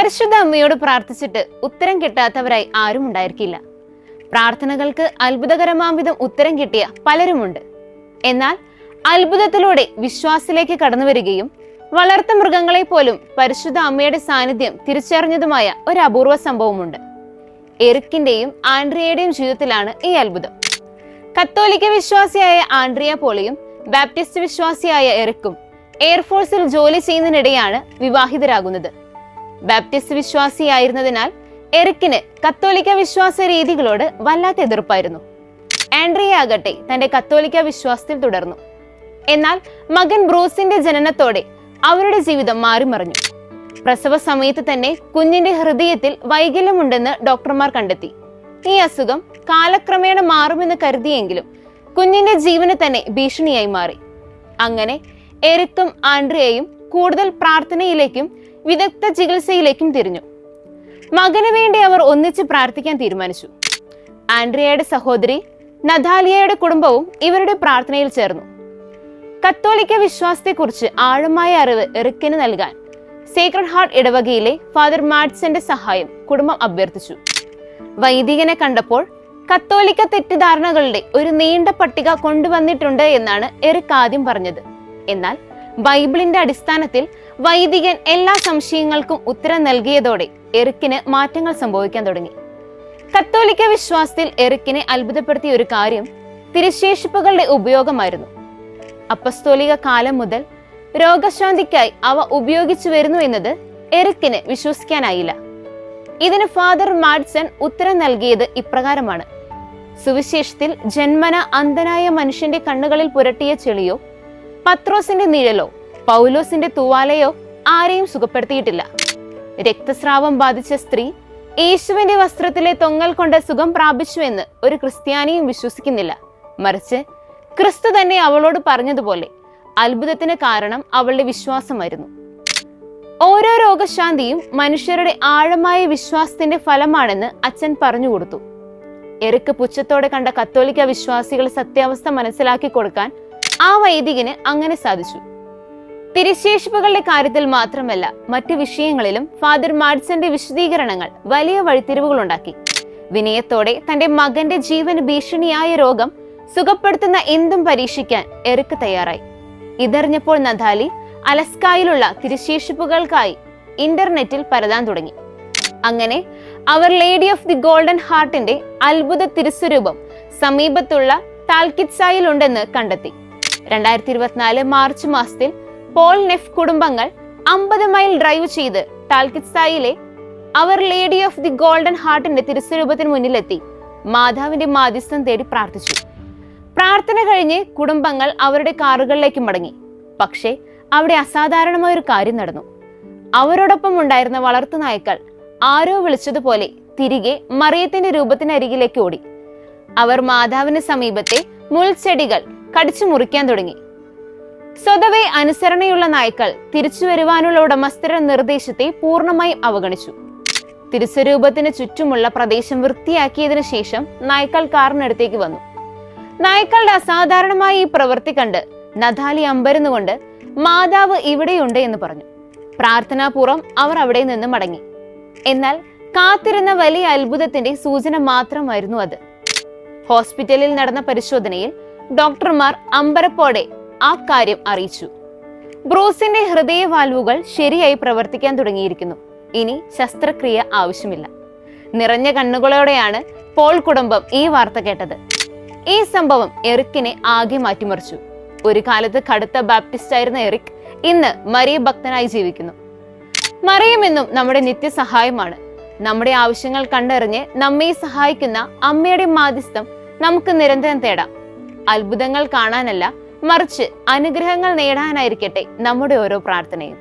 പരിശുദ്ധ അമ്മയോട് പ്രാർത്ഥിച്ചിട്ട് ഉത്തരം കിട്ടാത്തവരായി ആരും ഉണ്ടായിരിക്കില്ല. പ്രാർത്ഥനകൾക്ക് അത്ഭുതകരമാം വിധം ഉത്തരം കിട്ടിയ പലരുമുണ്ട്. എന്നാൽ അത്ഭുതത്തിലൂടെ വിശ്വാസത്തിലേക്ക് കടന്നു വരികയും വളർത്ത മൃഗങ്ങളെ പോലും പരിശുദ്ധ അമ്മയുടെ സാന്നിധ്യം തിരിച്ചറിഞ്ഞതുമായ ഒരു അപൂർവ സംഭവമുണ്ട്. എറിക്കിന്റെയും ആൻഡ്രിയയുടെയും ജീവിതത്തിലാണ് ഈ അത്ഭുതം. കത്തോലിക്ക വിശ്വാസിയായ ആൻഡ്രിയ പോളിയും ബാപ്റ്റിസ്റ്റ് വിശ്വാസിയായ എറിക്കും എയർഫോഴ്സിൽ ജോലി ചെയ്യുന്നതിനിടെയാണ് വിവാഹിതരാകുന്നത്. ബാപ്റ്റിസ്റ്റ് വിശ്വാസിയായിരുന്നതിനാൽ എറിക്കിന് കത്തോലിക്ക വിശ്വാസ രീതികളോട് വല്ലാത്ത എതിർപ്പായിരുന്നു. ആൻഡ്രിയ ആകട്ടെ തന്റെ കത്തോലിക്ക വിശ്വാസത്തിൽ തുടർന്നു. എന്നാൽ മകൻ ബ്രൂസിന്റെ ജനനത്തോടെ അവരുടെ ജീവിതം മാറിമറിഞ്ഞു. പ്രസവ സമയത്ത് തന്നെ കുഞ്ഞിന്റെ ഹൃദയത്തിൽ വൈകല്യമുണ്ടെന്ന് ഡോക്ടർമാർ കണ്ടെത്തി. ഈ അസുഖം കാലക്രമേണ മാറുമെന്ന് കരുതിയെങ്കിലും കുഞ്ഞിന്റെ ജീവന് തന്നെ ഭീഷണിയായി മാറി. അങ്ങനെ എരിക്കും ആൻഡ്രിയയും കൂടുതൽ പ്രാർത്ഥനയിലേക്കും വിദഗ്ധ ചികിത്സയിലേക്കും തിരിഞ്ഞു. മകന് വേണ്ടി അവർ ഒന്നിച്ച് പ്രാർത്ഥിക്കാൻ തീരുമാനിച്ചു. ആൻഡ്രിയയുടെ സഹോദരി നദാലിയയുടെ കുടുംബവും ഇവരുടെ പ്രാർത്ഥനയിൽ ചേർന്നു. കത്തോലിക്ക വിശ്വാസത്തെക്കുറിച്ച് ആഴമായ അറിവ് എറിക്കിന് നൽകാൻ സേക്രഡ് ഹാർട്ട് ഇടവകയിലെ ഫാദർ മാഡ്സന്റെ സഹായം കുടുംബം അഭ്യർത്ഥിച്ചു. വൈദികനെ കണ്ടപ്പോൾ കത്തോലിക്ക തെറ്റിദ്ധാരണകളുടെ ഒരു നീണ്ട പട്ടിക കൊണ്ടുവന്നിട്ടുണ്ട് എന്നാണ് എറിക് ആദ്യം പറഞ്ഞത്. എന്നാൽ ബൈബിളിന്റെ അടിസ്ഥാനത്തിൽ വൈദികൻ എല്ലാ സംശയങ്ങൾക്കും ഉത്തരം നൽകിയതോടെ എറിക്കിന് മാറ്റങ്ങൾ സംഭവിക്കാൻ തുടങ്ങി. കത്തോലിക്ക വിശ്വാസത്തിൽ എറിക്കിനെ അത്ഭുതപ്പെടുത്തിയ ഒരു കാര്യം തിരുശേഷിപ്പുകളുടെ ഉപയോഗമായിരുന്നു. അപ്പസ്തോലിക കാലം മുതൽ രോഗശാന്തിക്കായി അവ ഉപയോഗിച്ചു വരുന്നു എന്നത് എറിക്കിന് വിശ്വസിക്കാനായില്ല. ഇതിന് ഫാദർ മാഡ്സൺ ഉത്തരം നൽകിയത് ഇപ്രകാരമാണ്. സുവിശേഷത്തിൽ ജന്മന അന്ധനായ മനുഷ്യന്റെ കണ്ണുകളിൽ പുരട്ടിയ ചെളിയോ പത്രോസിന്റെ നിഴലോ പൗലോസിന്റെ തൂവാലയോ ആരെയും സുഖപ്പെടുത്തിയിട്ടില്ല. രക്തസ്രാവം ബാധിച്ച സ്ത്രീ യേശുവിന്റെ വസ്ത്രത്തിലെ തൊങ്ങൽ കൊണ്ട് സുഖം പ്രാപിച്ചുവെന്ന് ഒരു ക്രിസ്ത്യാനിയും വിശ്വസിക്കുന്നില്ല. മറിച്ച് ക്രിസ്തു തന്നെ അവളോട് പറഞ്ഞതുപോലെ അത്ഭുതത്തിന് കാരണം അവളുടെ വിശ്വാസമായിരുന്നു. ഓരോ രോഗശാന്തിയും മനുഷ്യരുടെ ആഴമായ വിശ്വാസത്തിന്റെ ഫലമാണെന്ന് അച്ഛൻ പറഞ്ഞു കൊടുത്തു. പുച്ഛത്തോടെ കണ്ട കത്തോലിക്ക വിശ്വാസികൾ സത്യാവസ്ഥ മനസ്സിലാക്കി കൊടുക്കാൻ ആ വൈദികന് അങ്ങനെ സാധിച്ചു. തിരിശേഷിപ്പുകളുടെ കാര്യത്തിൽ മാത്രമല്ല മറ്റു വിഷയങ്ങളിലും ഫാദർ മാഡ്സന്റെ വിശദീകരണങ്ങൾ വലിയ വഴിത്തിരിവുകൾ ഉണ്ടാക്കി വിനയത്തോടെ തന്റെ മകന്റെ ജീവന് ഭീഷണിയായ രോഗം സുഖപ്പെടുത്തുന്ന എന്തും പരീക്ഷിക്കാൻ എറിക്ക് തയ്യാറായി. ഇതറിഞ്ഞപ്പോൾ നദാലി അലസ്കായിലുള്ള തിരുശേഷിപ്പുകൾക്കായി ഇന്റർനെറ്റിൽ പരതാൻ തുടങ്ങി. അങ്ങനെ അവർ ലേഡി ഓഫ് ദി ഗോൾഡൻ ഹാർട്ടിന്റെ അത്ഭുത തിരുസ്വരൂപം സമീപത്തുള്ള താൽക്കിത്സായിലുണ്ടെന്ന് കണ്ടെത്തി. രണ്ടായിരത്തി ഇരുപത്തിനാല് മാർച്ച് മാസത്തിൽ പോൾ നെഫ് കുടുംബങ്ങൾ അമ്പത് മൈൽ ഡ്രൈവ് ചെയ്ത് ടാൽക്കിറ്റ്സായിലെ അവർ ലേഡി ഓഫ് ദി ഗോൾഡൻ ഹാർട്ടിന്റെ തിരുസ്വരൂപത്തിന് മുന്നിലെത്തി. മാതാവിന്റെ മാധ്യസ്ഥം തേടി പ്രാർത്ഥിച്ചു. പ്രാർത്ഥന കഴിഞ്ഞ് കുടുംബങ്ങൾ അവരുടെ കാറുകളിലേക്ക് മടങ്ങി. പക്ഷേ അവിടെ അസാധാരണമായ ഒരു കാര്യം നടന്നു. അവരോടൊപ്പം ഉണ്ടായിരുന്ന വളർത്തു നായ്ക്കൾ ആരോ വിളിച്ചതുപോലെ തിരികെ മറിയത്തിന്റെ രൂപത്തിനരികിലേക്ക് ഓടി. അവർ മാതാവിന് സമീപത്തെ മുൾച്ചെടികൾ കടിച്ചു മുറിക്കാൻ തുടങ്ങി. സ്വതവേ അനുസരണയുള്ള നായ്ക്കൾ തിരിച്ചു വരുവാനുള്ള ഉടമസ്ഥരുടെ നിർദ്ദേശത്തെ പൂർണമായും അവഗണിച്ചു. തിരുസ്വരൂപത്തിന് ചുറ്റുമുള്ള പ്രദേശം വൃത്തിയാക്കിയതിനു ശേഷം നായ്ക്കൾ കാറിനടുത്തേക്ക് വന്നു. നായ്ക്കളുടെ അസാധാരണമായ ഈ പ്രവൃത്തി കണ്ട് നദാലി അമ്പരുന്നുകൊണ്ട് മാതാവ് ഇവിടെയുണ്ട് എന്ന് പറഞ്ഞു. പ്രാർത്ഥനാപൂർവം അവർ അവിടെ നിന്ന് മടങ്ങി. എന്നാൽ കാത്തിരുന്ന വലിയ അത്ഭുതത്തിന്റെ സൂചന മാത്രമായിരുന്നു അത്. ഹോസ്പിറ്റലിൽ നടന്ന പരിശോധനയിൽ ഡോക്ടർമാർ അമ്പരപ്പോടെ ആ കാര്യം അറിയിച്ചു. ബ്രൂസിന്റെ ഹൃദയവാൽവുകൾ ശരിയായി പ്രവർത്തിക്കാൻ തുടങ്ങിയിരിക്കുന്നു. ഇനി ശസ്ത്രക്രിയ ആവശ്യമില്ല. നിറഞ്ഞ കണ്ണുകളോടെയാണ് പോൾ കുടുംബം ഈ വാർത്ത കേട്ടത്. ഈ സംഭവം എറിക്കിനെ ആകെ മാറ്റിമറിച്ചു. ഒരു കാലത്ത് കടുത്ത ബാപ്റ്റിസ്റ്റ് ആയിരുന്ന എറിക് ഇന്ന് മറിയ ഭക്തനായി ജീവിക്കുന്നു. മറിയമെന്നും നമ്മുടെ നിത്യസഹായമാണ്. നമ്മുടെ ആവശ്യങ്ങൾ കണ്ടറിഞ്ഞ് നമ്മെ സഹായിക്കുന്ന അമ്മയുടെ മാധ്യസ്ഥം നമുക്ക് നിരന്തരം തേടാം. അത്ഭുതങ്ങൾ കാണാനല്ല മറിച്ച് അനുഗ്രഹങ്ങൾ നേടാനായിരിക്കട്ടെ നമ്മുടെ ഓരോ പ്രാർത്ഥനയും.